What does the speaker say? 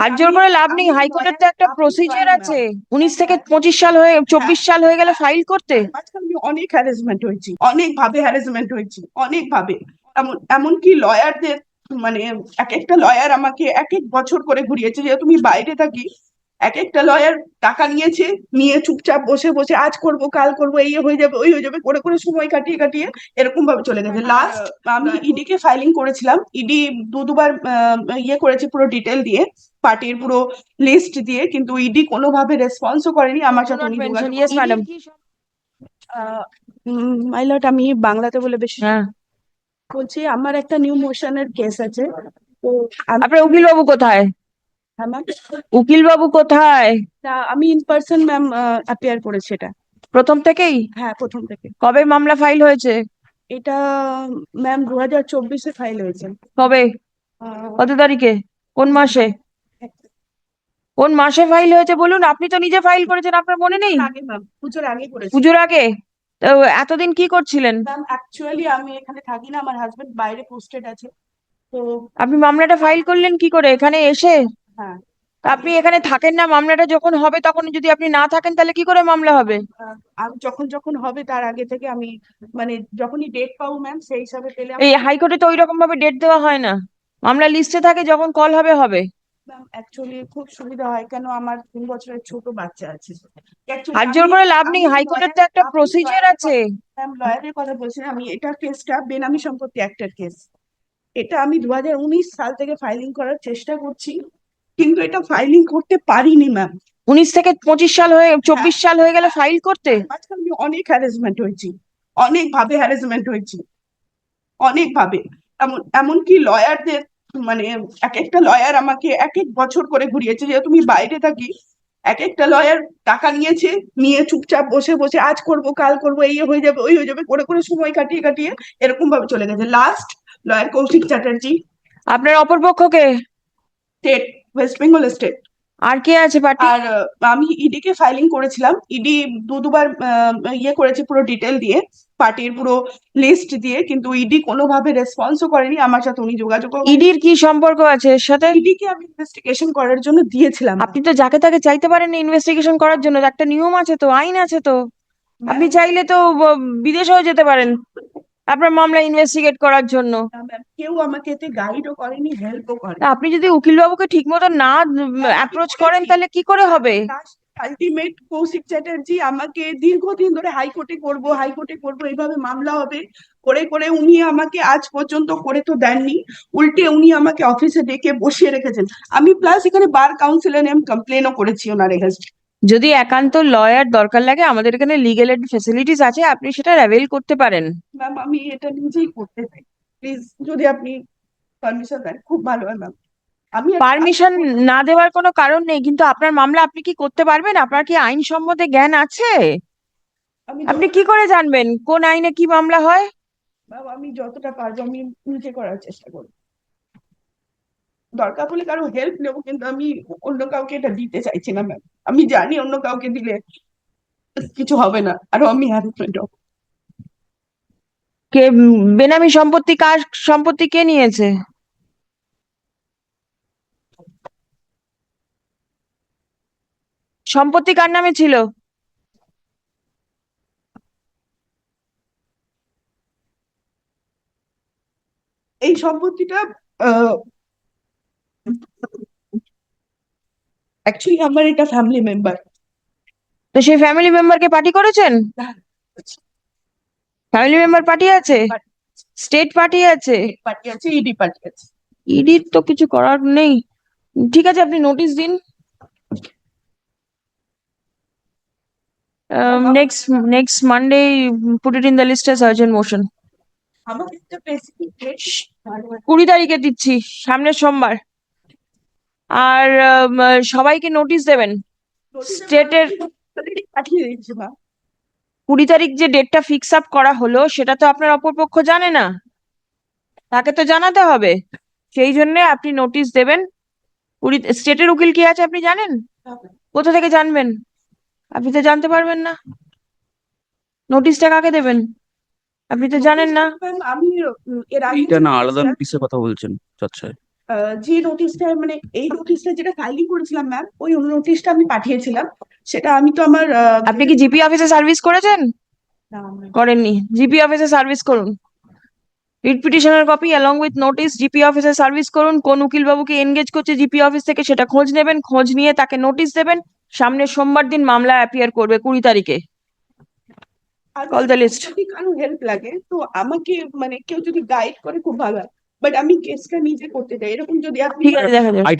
হাত জোর করে লাভ নেই হাইকোর্টের তো একটা প্রসিজার আছে। উনিশ থেকে পঁচিশ সাল হয়ে চব্বিশ সাল হয়ে গেলে ফাইল করতে? আমি অনেক হ্যারাসমেন্ট হয়েছি অনেক ভাবে হ্যারাসমেন্ট হয়েছি অনেক ভাবে এমন এমনকি লয়ারদের মানে এক একটা লয়ার আমাকে এক এক বছর করে ঘুরিয়েছে যে তুমি বাইরে থাকি এক একটা লয়ার টাকা নিয়েছে নিয়ে চুপচাপ বসে বসে আজ করব কাল করব এই হয়ে যাবে ওই হয়ে যাবে করে করে সময় কাটিয়ে কাটিয়ে এরকম ভাবে চলে গেছে। লাস্ট আমি ইডি কে ফাইলিং করেছিলাম ইডি দু দুবার ইয়ে করেছে পুরো ডিটেল দিয়ে পার্টির পুরো লিস্ট দিয়ে কিন্তু ইডি কোনোভাবে রেসপন্সও করেনি আমার সাথে উনি ম্যাডাম মাইলট আমি বাংলাতে বলে বেশি হ্যাঁ। বলছি আমার একটা নিউ মোশনের কেস আছে। তো আপনার উকিল বাবু কোথায়? হ্যাঁ উকিল বাবু কোথায়? তা আমি ইন পার্সন ম্যাম অ্যাপিয়ার করেছি এটা। প্রথম থেকেই? হ্যাঁ প্রথম থেকে। কবে মামলা ফাইল হয়েছে? এটা ম্যাম দু হাজার চব্বিশে ফাইল হয়েছে। কবে? কত তারিখে? কোন মাসে? কোন মাসে ফাইল হয়েছে বলুন? আপনি তো নিজে ফাইল করেছেন আপনার মনে নেই? আগে ম্যাম পুজোর আগে করেছি। পুজোর আগে? তো এতদিন কি করছিলেন? ম্যাম অ্যাকচুয়ালি আমি এখানে থাকি না আমার হাজবেন্ড বাইরে পোস্টেড আছে। তো আপনি মামলাটা ফাইল করলেন কি করে? এখানে এসে? হ্যাঁ। আপনি এখানে থাকেন না মামলাটা যখন হবে তখন যদি আপনি না থাকেন তাহলে কি করে মামলা হবে? আহ, আমি যখন যখন হবে তার আগে থেকে আমি মানে যখনই ডেট পাবো ম্যাম সেই হিসাবে পেলে আমি এই হাইকোর্টে তো ওই রকম ভাবে ডেট দেওয়া হয় না। মামলা লিস্টে থাকে যখন কল হবে হবে। ম্যাম অ্যাকচুয়ালি খুব সুবিধা হয় কেন আমার তিন বছরের ছোট বাচ্চা আছে। Actually হাত জোর আমি- করে লাভ নেই আমি হাইকোর্টের তো lawyer- একটা আমি প্রসিজার lawyer- আছে। ম্যাম লয়ারের কথা বলছি না, আমি এটা কেসটা বেনামি সম্পত্তি অ্যাক্টের কেস এটা আমি দু হাজার উনিশ সাল থেকে ফাইলিং করার চেষ্টা করছি। কিন্তু এটা ফাইলিং করতে পারিনি ম্যাম উনিশ থেকে পঁচিশ সাল হয়ে চব্বিশ সাল হয়ে গেলে ফাইল করতে? আমি অনেক হ্যারাসমেন্ট হয়েছি। অনেক ভাবে হ্যারাসমেন্ট হয়েছি। অনেক ভাবে এমন এমনকি লয়ারদের মানে এক একটা লয়ার আমাকে এক এক বছর করে ঘুরিয়েছে। যেহেতু আমি বাইরে থাকি এক একটা লয়ার টাকা নিয়েছে নিয়ে চুপচাপ বসে বসে আজ করব কাল করব এই হয়ে যাবে ওই হয়ে যাবে। করে করে সময় কাটিয়ে কাটিয়ে এরকম ভাবে চলে গেছে। Last lawyer Kaushik Chatterjee. আপনার অপরপক্ষকে? স্টেট ওয়েস্ট বেঙ্গল স্টেট আর কে আছে পার্টি? আর আমি ইডি কে ফাইলিং করেছিলাম। ইডি দু দুবার ইয়ে করেছে পুরো ডিটেল দিয়ে পার্টির পুরো লিস্ট দিয়ে কিন্তু ইডি কোনোভাবে রেসপন্সও করেনি আমার সাথে উনি যোগাযোগ ইডির কি সম্পর্ক আছে এর সাথে? ইডি কে আমি ইনভেস্টিগেশন করার জন্য দিয়েছিলাম। আপনি তো যাকে তাকে চাইতে পারেন ইনভেস্টিগেশন করার জন্য একটা নিয়ম আছে তো আইন আছে তো। আপনি চাইলে তো বিদেশেও যেতে পারেন। আপনার মামলা ইনভেস্টিগেট করার জন্য। কেউ আমাকে এতে গাইডও করেনি হেল্পও করেনি। আপনি যদি উকিল বাবুকে ঠিক মতো না অ্যাপ্রোচ করেন তাহলে কি করে হবে? আলটিমেট কৌশিক চ্যাটার্জি আমাকে দীর্ঘদিন ধরে হাইকোর্টে করব হাইকোর্টে করব এইভাবে মামলা হবে। করে করে উনি আমাকে আজ পর্যন্ত করে তো দেননি। উল্টে উনি আমাকে অফিসে ডেকে বসিয়ে রেখেছেন। আমি প্লাস এখানে বার কাউন্সিলে আমি কমপ্লেনও করেছি ওনার এগেনস্ট যদি একান্ত লয়ার দরকার লাগে আমাদের এখানে লিগেল এড ফেসিলিটিস আছে আপনি সেটা অ্যাভেল করতে পারেন। ম্যাম আমি এটা নিজেই করতে চাই। প্লিজ যদি আপনি পারমিশন দেন খুব ভালো হয় ম্যাম আমি পারমিশন না দেওয়ার কোনো কারণ নেই কিন্তু আপনার মামলা আপনি কি করতে পারবেন? আপনার কি আইন সম্বন্ধে জ্ঞান আছে? আপনি কি করে জানবেন? কোন আইনে কি মামলা হয়? ম্যাম আমি যতটা পারব আমি নিজে করার চেষ্টা করব। দরকার পড়লে কারও হেল্প নেব কিন্তু আমি অন্য কাউকে এটা দিতে চাইছি না ম্যাম আমি জানি অন্য কাউকে দিলে কিছু হবে না আরও আমি হ্যারাসমেন্ট হব কে বেনামি সম্পত্তি কার সম্পত্তি কে নিয়েছে? সম্পত্তি কার নামে ছিল? এই সম্পত্তিটা অ্যাকচুয়ালি আমার এটা ফ্যামিলি মেম্বার তো সেই ফ্যামিলি মেম্বারকে পার্টি করেছেন? ফ্যামিলি মেম্বার পার্টি আছে? স্টেট পার্টি আছে। পার্টি আছে? ইডি পার্টি আছে ইডির তো কিছু করার নেই। ঠিক আছে আপনি নোটিশ দিন। Next next Monday put it in the list as urgent motion কুড়ি তারিখে দিচ্ছি সামনের সোমবার। আর সবাইকে নোটিশ দেবেন। স্টেটের পাঠিয়ে দিয়েছি মা কুড়ি তারিখ যে ডেটটা ফিক্স আপ করা হলো সেটা তো আপনার অপরপক্ষ জানে না। তাকে তো জানাতে হবে। সেই জন্য আপনি নোটিশ দেবেন। কুড়ি স্টেটের উকিল কি আছে আপনি জানেন? কোথা থেকে জানবেন? আপনি তো জানতে পারবেন না। নোটিশটা কাকে দেবেন? আপনি তো জানেন না। আমি এর আগে না আলাদা নোটিশের কথা বলছেন আচ্ছা যে নোটিশটা মানে এই নোটিশটা যেটা ফাইলিং করেছিলাম ম্যাম ওই নোটিশটা আমি পাঠিয়েছিলাম। সেটা আমি তো আমার আপনি কি জিপি অফিসে সার্ভিস করেছেন। করেননি। জিপি অফিসে সার্ভিস করুন। Writ পিটিশনের copy along with notice GP অফিসে সার্ভিস করুন। কোন উকিল বাবুকে এনগেজ করছে জিপি অফিস থেকে সেটা খোঁজ নেবেন খোঁজ নিয়ে তাকে নোটিশ দেবেন। সামনের সোমবার দিন মামলা অ্যাপিয়ার করবে কুড়ি তারিখে। the list. যদি কারও হেল্প লাগে তো আমাকে মানে কেউ যদি গাইড করে খুব ভালো হয়। বাট আমি কেসটা নিজে করতে চাই। এরকম যদি আপনি